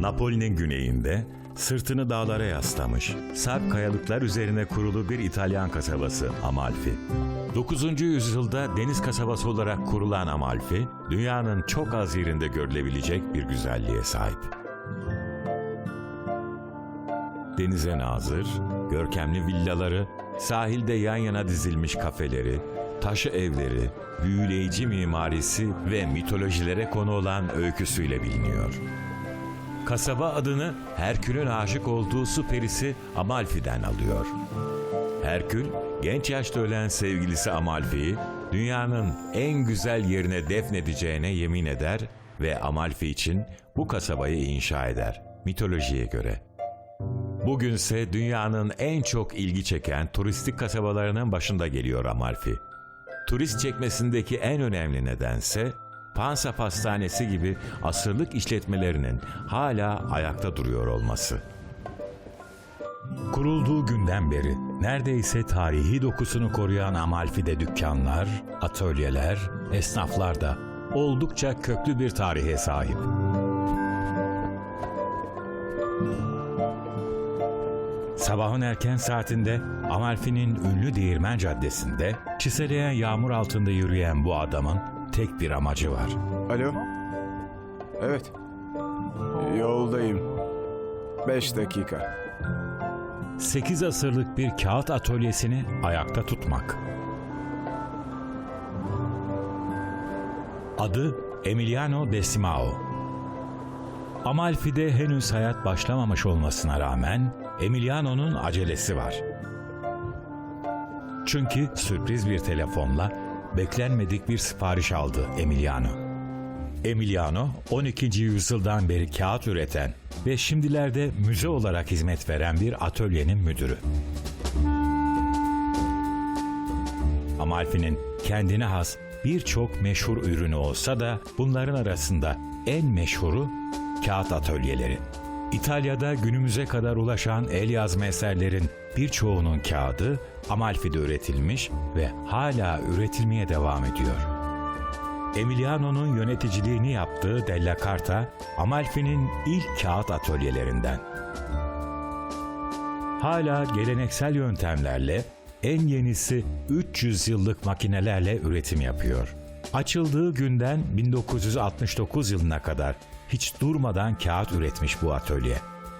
Napoli'nin güneyinde sırtını dağlara yaslamış, sarp kayalıklar üzerine kurulu bir İtalyan kasabası Amalfi. 9. yüzyılda deniz kasabası olarak kurulan Amalfi, dünyanın çok az yerinde görülebilecek bir güzelliğe sahip. Denize nazır, görkemli villaları, sahilde yan yana dizilmiş kafeleri, taşı evleri, büyüleyici mimarisi ve mitolojilere konu olan öyküsüyle biliniyor. Kasaba adını Herkül'ün aşık olduğu su perisi Amalfi'den alıyor. Herkül, genç yaşta ölen sevgilisi Amalfi'yi dünyanın en güzel yerine defnedeceğine yemin eder ve Amalfi için bu kasabayı inşa eder mitolojiye göre. Bugünse dünyanın en çok ilgi çeken turistik kasabalarının başında geliyor Amalfi. Turist çekmesindeki en önemli nedense Pansa Pastanesi gibi asırlık işletmelerinin hala ayakta duruyor olması. Kurulduğu günden beri neredeyse tarihi dokusunu koruyan Amalfi'de dükkanlar, atölyeler, esnaflar da oldukça köklü bir tarihe sahip. Sabahın erken saatinde Amalfi'nin ünlü Değirmen Caddesi'nde çiseleyen yağmur altında yürüyen bu adamın tek bir amacı var. Alo? Evet. Yoldayım. Beş dakika. 8 asırlık bir kağıt atölyesini ayakta tutmak. Adı Emiliano Desimao. Amalfi'de henüz hayat başlamamış olmasına rağmen Emiliano'nun acelesi var. Çünkü sürpriz bir telefonla beklenmedik bir sipariş aldı Emiliano. Emiliano, 12. yüzyıldan beri kağıt üreten ve şimdilerde müze olarak hizmet veren bir atölyenin müdürü. Amalfi'nin kendine has birçok meşhur ürünü olsa da bunların arasında en meşhuru kağıt atölyeleri. İtalya'da günümüze kadar ulaşan el yazma eserlerin birçoğunun kağıdı Amalfi'de üretilmiş ve hala üretilmeye devam ediyor. Emiliano'nun yöneticiliğini yaptığı Della Carta, Amalfi'nin ilk kağıt atölyelerinden. Hala geleneksel yöntemlerle, en yenisi 300 yıllık makinelerle üretim yapıyor. Açıldığı günden 1969 yılına kadar hiç durmadan kağıt üretmiş bu atölye.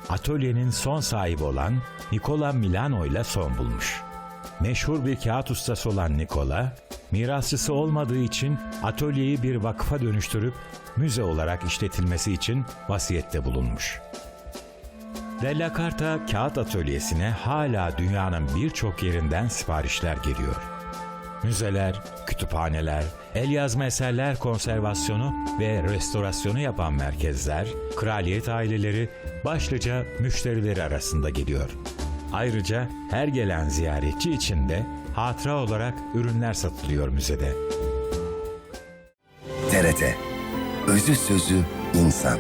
Atölyenin son sahibi olan Nicola Milano ile son bulmuş. Meşhur bir kağıt ustası olan Nikola, mirasçısı olmadığı için atölyeyi bir vakfa dönüştürüp müze olarak işletilmesi için vasiyette bulunmuş. Della Carta kağıt atölyesine hala dünyanın birçok yerinden siparişler geliyor. Müzeler, kütüphaneler, el yazma eserler konservasyonu ve restorasyonu yapan merkezler, kraliyet aileleri başlıca müşterileri arasında geliyor. Ayrıca her gelen ziyaretçi için de hatıra olarak ürünler satılıyor müzede. TRT Özü Sözü İnsan